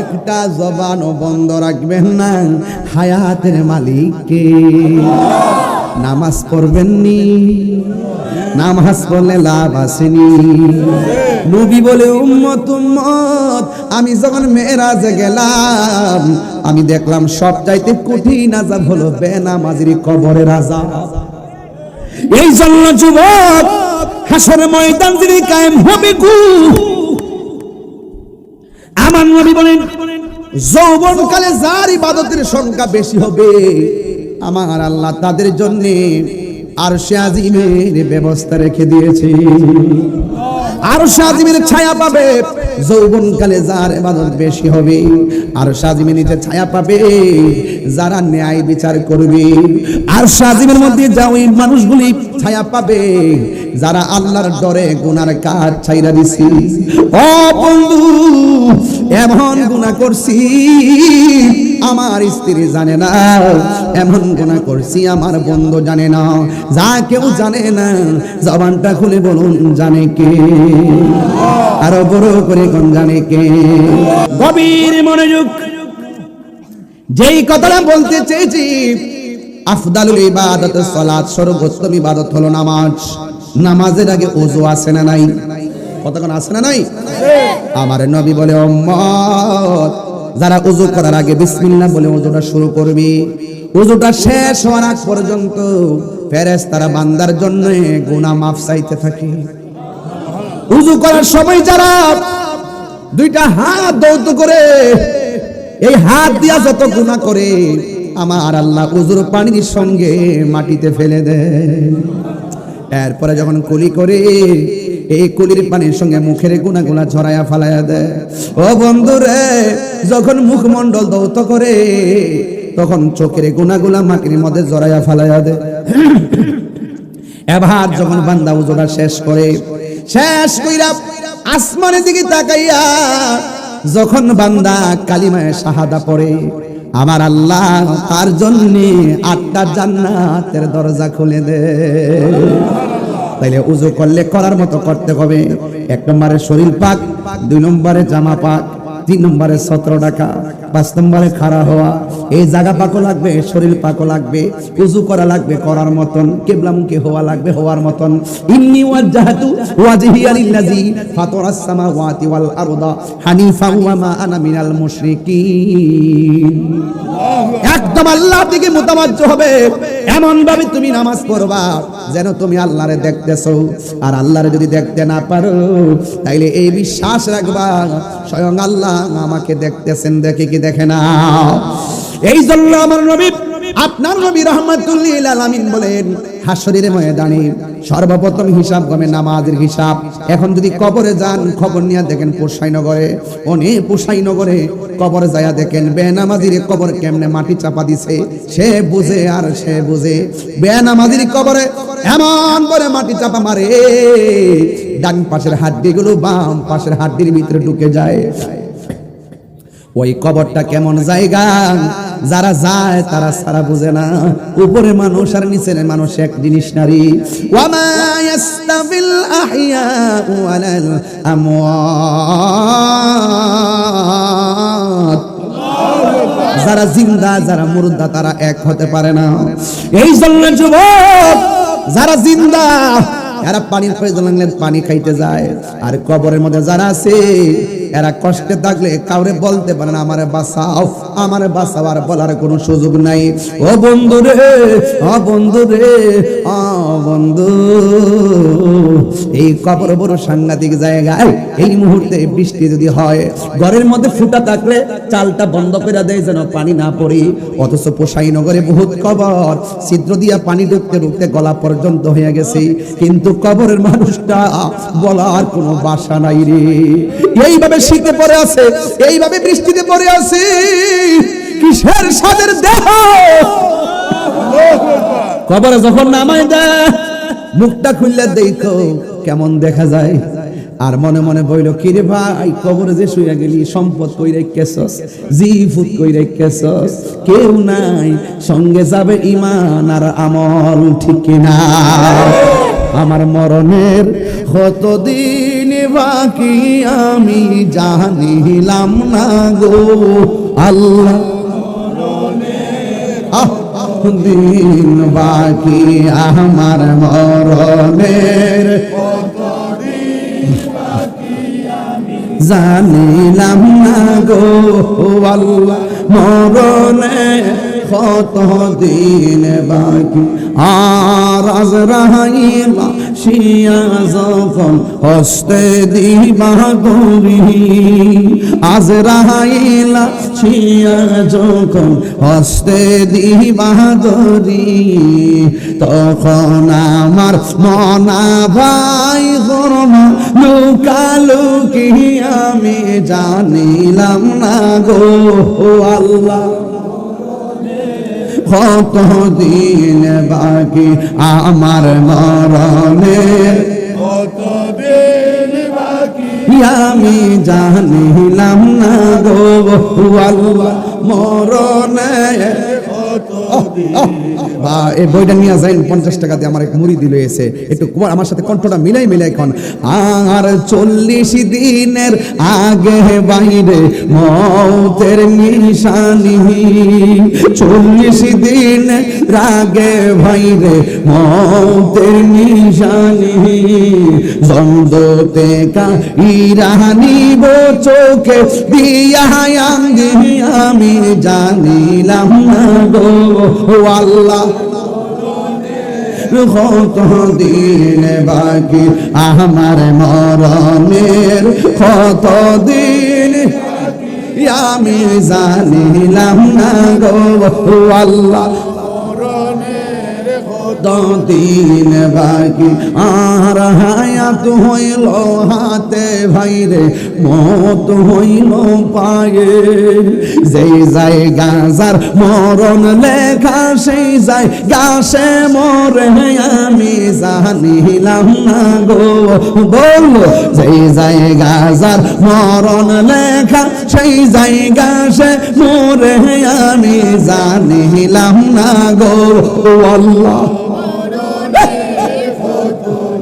একটা জবানও বন্ধ রাখবেন না, হায়াতের মালিককে। নামাজ পড়বেননি, নামাজ পড়লে লাভ আসেনি। নবী বলে, উম্মত উম্মত, আমি যখন মেয়েরাজে গেলাম, আমি দেখলাম সব চাইতে কঠিন আজাব হলো বেনামাজির কবরের আজাব এই জন্য যুবক হাসর ময়দান যিনি কায়েম হবে গু আমার নবী বলেন যৌবন কালে যার ইবাদতের সংখ্যা বেশি হবে, আমার আল্লাহ তাদের জন্য আর আজিমের ব্যবস্থা রেখে দিয়েছে। আর সাজিমের ছায়া পাবে। যৌবন কালে যার ইবাদত বেশি হবে আর সাজিমের নিচে ছায়া পাবে, যারা ন্যায় বিচার করবে। আর সাজিমের মধ্যে যা ওই মানুষগুলি ছায়া পাবে, যারা আল্লাহর ডরে গুনার কাজ ছাইরা দিছি। ও বন্ধু, এমন গুনাহ করছি, আমার স্ত্রী জানে না। এমন গুনাহ করছি, আমার বন্ধু জানে না। যা কেউ জানে না, জবানটা খুলে বলুন, জানে কে? আরও বড় করে কোন গভীর মনোযোগ। যেই কথাটা বলতে চেয়েছি, আফদালুল ইবাদত, সালাত সর্বোত্তম ইবাদত হলো নামাজ। নামাজের আগে ওযু আছে না নাই? কতক্ষণ আছে না নাই? আমার নবী বলে, উম্মত, যারা ওযু করার আগে বিসমিল্লাহ বলে ওযুটা শুরু করবি। ওযুটা শেষ হওয়ার আগ পর্যন্ত ফেরেশতারা বান্দার জন্য গুনাহ মাফ চাইতে থাকে। উজু করার সময় যারা দুইটা হাত দৌত করে। এই হাত দিয়া যত গুণা করে, আমার আল্লাহ উজুর পানির সঙ্গে মাটিতে ফেলে দেয়। এরপরে যখন কুলি করে, এই কুলির পানির সঙ্গে মুখের গুণা গুণা ছড়াইয়া ফালাইয়া দেয়। ও বন্ধু রে যখন মুখমণ্ডল দৌত করে, তখন চোখের গুণাগুলা মাটির মধ্যে জড়াইয়া ফালাইয়া দেয়। এবার যখন বান্দা উজোটা শেষ করে, শেষ কইরা আসমানের দিকে তাকাইয়া যখন বান্দা কালিমায় শাহাদা পড়ে, আমার আল্লাহ তার জন্য আটটা জান্নাতের দরজা খুলে দে। তাইলে উজু করলে করার মতো করতে হবে। এক নম্বরে শরীর পাক, দুই নম্বরে জামা পাক, তিন নম্বরে সতেরো টাকা। পাঁচ নম্বরে খাড়া হওয়া। এই জায়গা পাকও লাগবে, শরীর পাকও লাগবে, উজু করা লাগবে, করার মতন, কেবলামুখী হওয়া লাগবে, হওয়ার মতন। ইন্নি ওয়াজ্জাহাতু ওয়াজহিয়া লিল্লাযী ফাতারাস সামাওয়াতি ওয়াল আরদা হানিফা ওয়া মা আনা মিনাল মুশরিকিন। একদম আল্লাহর দিকে মোতাবাজ্জ হবে। এমন ভাবে তুমি নামাজ পড়বা যেন তুমি আল্লাহরে দেখতেছো। আর আল্লাহরে যদি দেখতে না পারো, তাইলে এই বিশ্বাস রাখবা, স্বয়ং আল্লাহ আমাকে দেখতেছেন, দেখে কি দেখে না এই জন্য আমার নবী, আপনার নবী রহমাতুল্লিল বলেন হাসরের ময়দানে সর্বপ্রথম হিসাব গমে নামাজের হিসাব। এখন যদি কবরে যান, খবর নিয়ে দেখেন পোষাইনগরে অনেক পোষাইনগরে কবরে যায়া দেখেন, বেনামাজির কবর কেমনে মাটি চাপা দিছে, সে বুঝে আর সে বুঝে। বেনামাজির কবরে এমন করে মাটি চাপা মারে, ডান পাশের হাড্ডিগুলো বাম পাশের হাড্ডির ভিতরে ঢুকে যায়। ওই কবরটা কেমন জায়গা? যারা যায়, তারা সারা বুঝে না। উপরে মানুষ আর নিচের মানুষ এক জিনিস নারী। যারা জিন্দা, যারা মুর্দা তারা এক হতে পারে না। এই জন্য যুবক, যারা জিন্দা, এরা পানির প্রয়োজন পানি খাইতে যায়। আর কবরের মধ্যে যারা আছে এরা কষ্টে থাকলে কাউরে বলতে পারে না, আমারে বাঁচাও আমারে বাঁচাও, আর বলার কোনো সুযোগ নাই। ও বন্ধু রে, ও বন্ধু রে, ও বন্ধু, এই কবর বড় সাংঘাতিক জায়গায় এই মুহূর্তে বৃষ্টি যদি হয়, ঘরের মধ্যে ফুটা থাকলে চালটা বন্ধ করে দেয় যেন পানি না পড়ে। অথচ পোষাই নগরে বহুত কবর, ছিদ্র দিয়া পানি ঢুকতে ঢুকতে গলা পর্যন্ত হয়ে গেছে। কিন্তু কবরের মানুষটা বলার কোনো বাসা নাই রে। এইভাবে শীতে পড়ে আছে, এইভাবে বৃষ্টিতে পড়ে আছে। কিসের সাদের দেহ? কবরে যখন নামায় দেয়, মুখটা খুললে দেখো কেমন দেখা যায়। আর মনে মনে বইল, কিরে ভাই, কবরে যে শুয়ে গেলি, সম্পদ কই রেখেছস? জি ফুট কই রেখেছস? কেউ নাই, সঙ্গে যাবে ইমান আর আমল ঠিক না আমার মরণের কতদিন বাকি আমি জানিলাম না গো। আল্লাহ দিন বাকি আমার মরণের? জানিলাম না গো আল্লাহ মরণে কত দিন বাকি? আর আজ রাহাইলা শিয়া যখন হস্তে দিবা গরি, আজ রাহাইলা শিয়া যখন হস্তে দিবা গরি, তখন আমার মনা ভাই গরমা লুকালুকি আমি জানিলাম না গো আল্লাহ। কত দিন বাকি আমার মরণের। আমি জানিলাম না গো আল্লাহ মরণের এই বইটা নিয়ে পঞ্চাশ টাকা দিয়ে আমার এক মুড়ি দিল এসে। একটু কুমার, আমার সাথে কণ্ঠটা মিলাই মিলাই আর চল্লিশ দিনের আগে বাইরে, মৌতের নিশানি। চল্লিশ দিন আগে বাইরে মৌতের নিশানি। কা ইরানি চোখে, দিয়া আমি জানিলাম না গো। আল্লাহ কত দিন বাকি আমার মরণের কত দিন আমি জানিলাম না গো আল্লাহ দিন বাকি। আর হায়াত হইল হাতে ভাইরে, মত হইল পায়ে। যেই যায় গাজার মরণ লেখা, সেই যায় গাছে মরে। আমি জানিলাম না গো, বল। যেই যায় গাজার মরণ লেখা, সেই যায় গাছে মরে। আমি জানিলাম না গো আল্লাহ।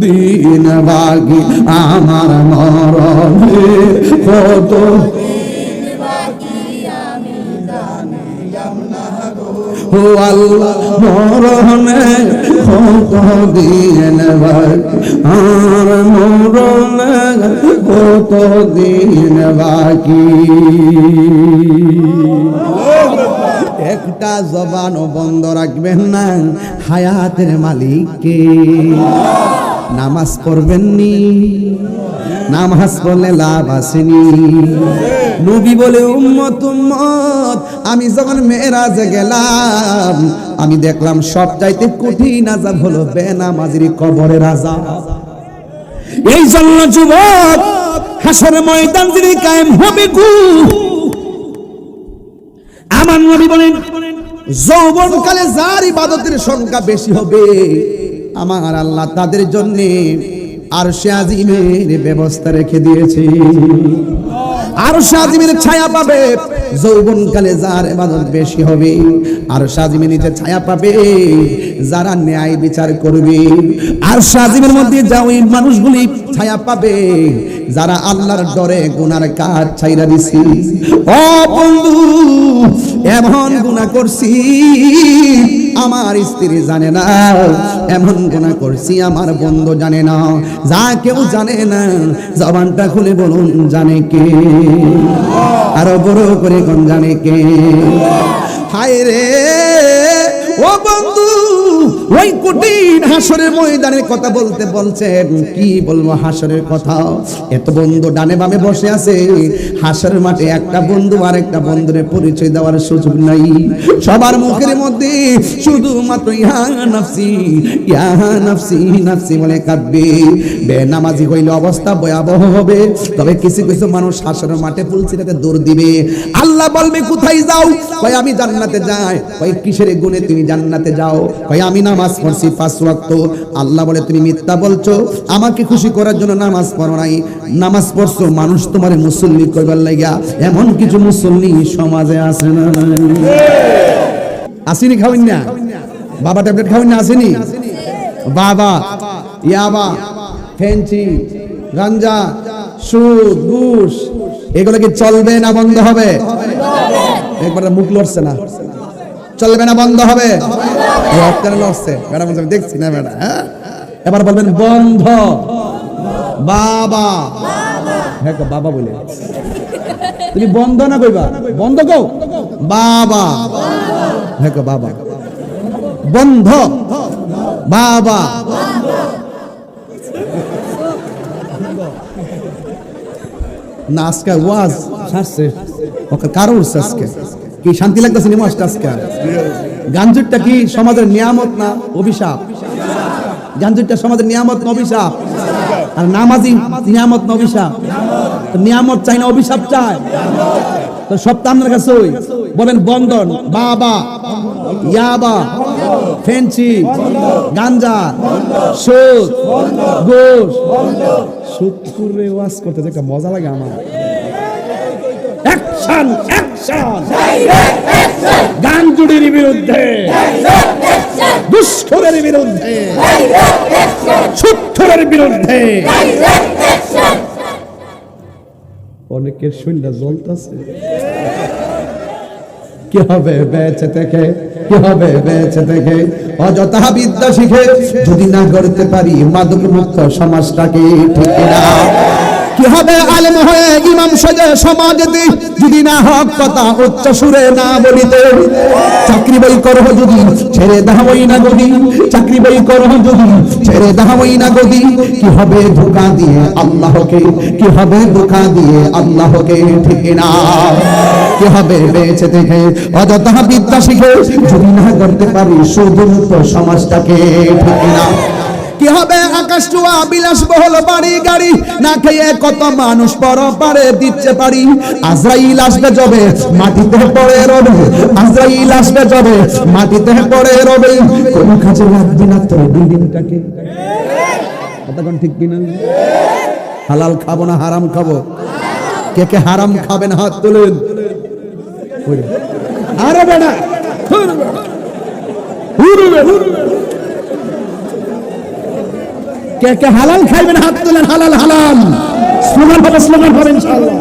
দিন বাকি আমার মরণে কত ও আল্লাহ মরণে কত দিন বাকি আর মরণে কত দিন বাকি একটা জবানও বন্ধ রাখবেন না, হায়াতের মালিককে। নামাজ পড়বেননি। নামাজ পড়লে লাভ আসেনি। নবী বলে, উম্মত উম্মত, আমি যখন মেয়েরাজে গেলাম, আমি দেখলাম সব চাইতে কঠিন আজাব হলো বেনামাজির কবরে রাজা। এই জন্য যুবক হাসর ময়দান যিনি কায়েম হবে গু আমার নবী বলেন যৌবন কালে যার ইবাদতের সংখ্যা বেশি হবে আমার আল্লাহ তাদের জন্য আর সে আজিমের ব্যবস্থা রেখে দিয়েছে। আর সাজিমের ছায়া পাবে যৌবন কালে যার ইবাদত বেশি হবে। আর সাজিমের নিচে ছায়া পাবে, যারা ন্যায় বিচার করবে। আর সাজিমের মধ্যে যা ওই মানুষগুলি ছায়া পাবে, যারা আল্লাহর ডরে গুনার কাজ ছাইরা দিছি। ও বন্ধু, এমন গুনাহ করছি আমার স্ত্রী জানে না। এমন গোনা করছি আমার বন্ধু জানে না। যা কেউ জানে না, জবানটা খুলে বলুন, জানে কে? আরও বড় করে কোন জানে কে? হায় রে, ও বন্ধু ওই কঠিন হাসরের ময়দানের কথা বলতে বলছেন। কি বলব হাসরের কথা? এত বন্ধু ডানে বামে বসে আছে। হাসরের মাঠে একটা বন্ধু আর একটা বন্ধুরে পরিচয় দেওয়ার সুযোগ নাই। সবার মুখের মধ্যে শুধুমাত্র ইহা নাফসি ইহা নাফসি নাফসি বলে কাঁদবে। বেনামাজি হইলে অবস্থা ভয়াবহ হবে। তবে কিছু কিছু মানুষ হাসরের মাঠে পুলসিরাতে দৌড় দিবে। আল্লাহ বলবে, কোথায় যাও? কয়, আমি জান্নাতে যাই। কয়, কিসের গুণে তুমি জান্নাতে যাও? কয়, আমি নামাজ পড়ছি পাঁচ ওয়াক্ত। আল্লাহ বলে তুমি মিথ্যা বলছো আমাকে খুশি করার জন্য নামাজ পড়ো নাই। নামাজ পড়ছো মানুষ তোমার মুসল্লি কইবার লাগিয়া এমন কিছু মুসল্লি সমাজে আছে না আসেনি খাওয়াই না? বাবা ট্যাবলেট খাওয়াই না আসেনি? বাবা ইয়াবা ফেন্সি গাঞ্জা সুদ ঘুষ এগুলো কি চলবে না বন্ধ হবে? একবার মুখ লড়ছে না। চলবে না বন্ধ হবে? দেখছি না, ম্যাডাম। হ্যাঁ? এবার বলবেন বন্ধ। বাবা। হ্যাঁ বাবা বলে। তুমি বন্ধ না কইবা? বন্ধ কও বাবা। হ্যাঁ বাবা। বন্ধ। বাবা। না, আজকে ওয়াজ ছাড়ছে। ওকে কারও উঠছে আজকে? কি শান্তি লাগতেছে নিমাসটা আজকে গাঞ্জুরটা কি সমাজের নিয়ামত না অভিশাপ? গাঞ্জুরটা সমাজের নিয়ামত না অভিশাপ? আর নামাজি নিয়ামত না অভিশাপ? নিয়ামত চাই না অভিশাপ চায় তো সব তো আপনার কাছে ওই। বলেন বন্ধন, বাবা, ইয়াবা ফেন্সি গাঞ্জা, সুদ ঘুষ সুদপুরে ওয়াজ করতে মজা লাগে আমার। অ্যাকশন অ্যাকশন গাঞ্জুড়ির বিরুদ্ধে, দুষ্করের বিরুদ্ধে সুৎখরের বিরুদ্ধে। অনেকের শরীরটা জ্বলতেছে কি হবে বেঁচে থেকে, কি হবে বেঁচে থেকে? অযথা বিদ্যা শিখে যদি না করতে পারি মাদক মুক্ত সমাজটাকে, ঠিক না কি হবে আলেম হয়ে ইমাম সাজে সমাজেতে। যদি না হক কথা উচ্চ সুরে না বলিতে। চাকরি বই করহ যদি, ছেড়ে দাহই না গদি চাকরি বই করহ যদি, ছেড়ে দাহই না গদি কি হবে ধোকা দিয়ে আল্লাহকে? কি হবে ধোকা দিয়ে আল্লাহকে? ঠিক না। কি হবে বেঁচে থেকে? অযথা বিদ্যা শিখে যদি না করতে পারি সুদূর সমাজটাকে ঠিক না। কি হবে আকাশ চুয়া বিলাস বহল বাড়ি গাড়ি? না খেয়ে কত মানুষ পর পারে দিচ্ছে পারি আজরাইল আসবে যাবে, মাটিতে পড়ে রবে। আজরাইল আসবে যাবে, মাটিতে পড়ে রবে। কোন কাজে লাগবে না তোর বিল্ডিংটাকে কতক্ষণ ঠিক কিনা? হালাল খাব না হারাম খাব? কে কে হারাম খাবে না হাত তুলেন। আরে উড়বে। কে কে হালাল খাইবেন, হাত তুলেন, হালাল হালাল। স্লোগান হবে স্লোগান হবে, ইনশাআল্লাহ।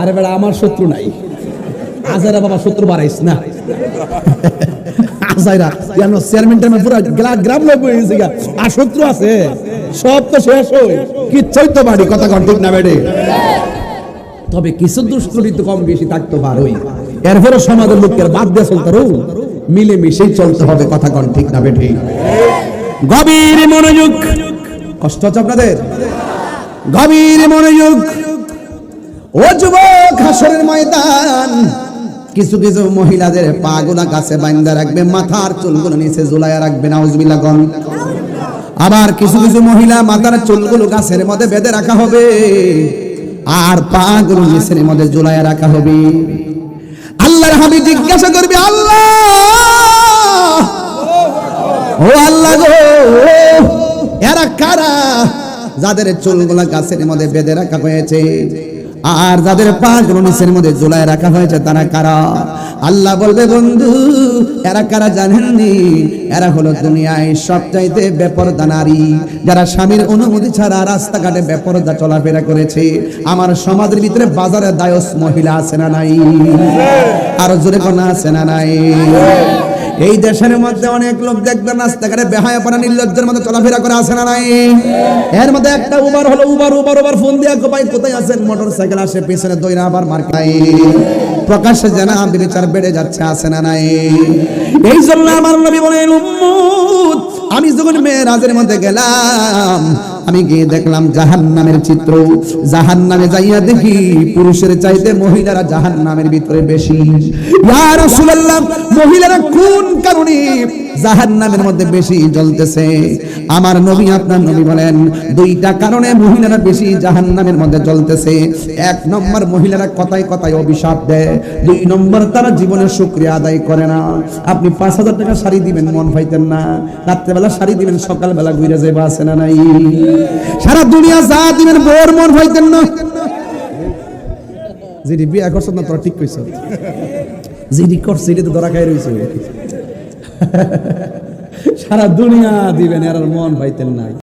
আরে বেড়া, আমার শত্রু নাই। আজারা বাবা শত্রু বাড়াইস না। আজাইরা জানো চেয়ারম্যান টাইমে পুরো গ্লা- গ্রাম লোক হয়ে আর শত্রু আছে। সব তো শেষ হই। কিচ্ছুই তো বাড়ি, কথা কন ঠিক না বেড়ে? তবে কিছু দুষ্কৃতি তো কম বেশি থাকতে পারোই এরপরে সমাজের লোকের বাদ দিয়ে চলতে রো মিলে মিশেই চলতে হবে, কথা কন ঠিক না বেঠে গভীর মনোযোগ। কষ্ট হচ্ছে আপনাদের? গভীর মনোযোগ। ও যুবক হাসরের ময়দান। কিছু কিছু মহিলাদের পাগুলা গাছে বাইন্দা রাখবে, মাথার চুলগুলো নিচে ঝুলাইয়া রাখবে, নাউজবিল্লাহ গন আবার কিছু কিছু মহিলা মাথার চুলগুলো গাছের মধ্যে বেঁধে রাখা হবে, আর পাগুলো নিচের মধ্যে ঝুলাইয়া রাখা হবে। আল্লাহর হাবিব জিজ্ঞাসা করবে, আল্লাহ, ও আল্লাহ গো, এরা কারা যাদের চুলগুলা গাছের মধ্যে বেঁধে রাখা হয়েছে? আর যাদের পা গুলো নিচের মধ্যে ঝুলায় রাখা হয়েছে, তারা কারা? আল্লাহ বলবে, বন্ধু, এরা কারা জানেননি? এরা হলো দুনিয়ায় সবচাইতে বেপরদা নারী। যারা স্বামীর অনুমতি ছাড়া রাস্তাঘাটে বেপরদা চলাফেরা করেছে, আমার সমাজের ভিতরে বাজারে দায়স মহিলা আছে না নাই? আর জোরে কোনা আছে না নাই? এই দেশের মধ্যে অনেক লোক দেখবেন রাস্তাঘাটে বেহায়া পানা নির্লজ্জের মধ্যে চলাফেরা করে আসে না নাই? এর মধ্যে একটা উবার হলো উবার উবার উবার ফোন দিয়া ভাই, কোথায় আছেন? মোটর সাইকেল আসে, পেছনে দইরা আবার মার্কাই প্রকাশ্যে জানা, বিচার বেড়ে যাচ্ছে, আসে না নাই? এই জন্য আমার নবী বলেন, উম্মত, আমি যখন মেয়েরাজের মধ্যে গেলাম আমি গিয়ে দেখলাম জাহান নামের চিত্র। জাহান নামে যাইয়া দেখি পুরুষের চাইতে মহিলারা জাহান নামের ভিতরে বেশি। মহিলারা কোন কারণে জাহান্নামের মধ্যে বেশি জ্বলতেছে। আমার নবী, আপনার নবী বলেন, দুইটা কারণে মহিলারা বেশি জাহান্নামের মধ্যে জ্বলতেছে। এক নম্বর, মহিলারা কথায় কথায় অভিশাপ দেয়। দুই নম্বর, তারা জীবনের শুক্রিয়া আদায় করে না। আপনি পাঁচ হাজার টাকা শাড়ি দিবেন, মন পাইতেন না। রাত্রেবেলা শাড়ি দিবেন, সকালবেলা ঘুরে যাবে আছে না নাই? সারা দুনিয়া যা দিবেন, বোর মন পাইতেন না। যেটি বিয়া করছেন না, তোরা ঠিক কইছ? যেটি করছে, এটি তো ধরা খাই রয়েছে সারা দুনিয়া দিবেন এর মন পাইতেন নাই।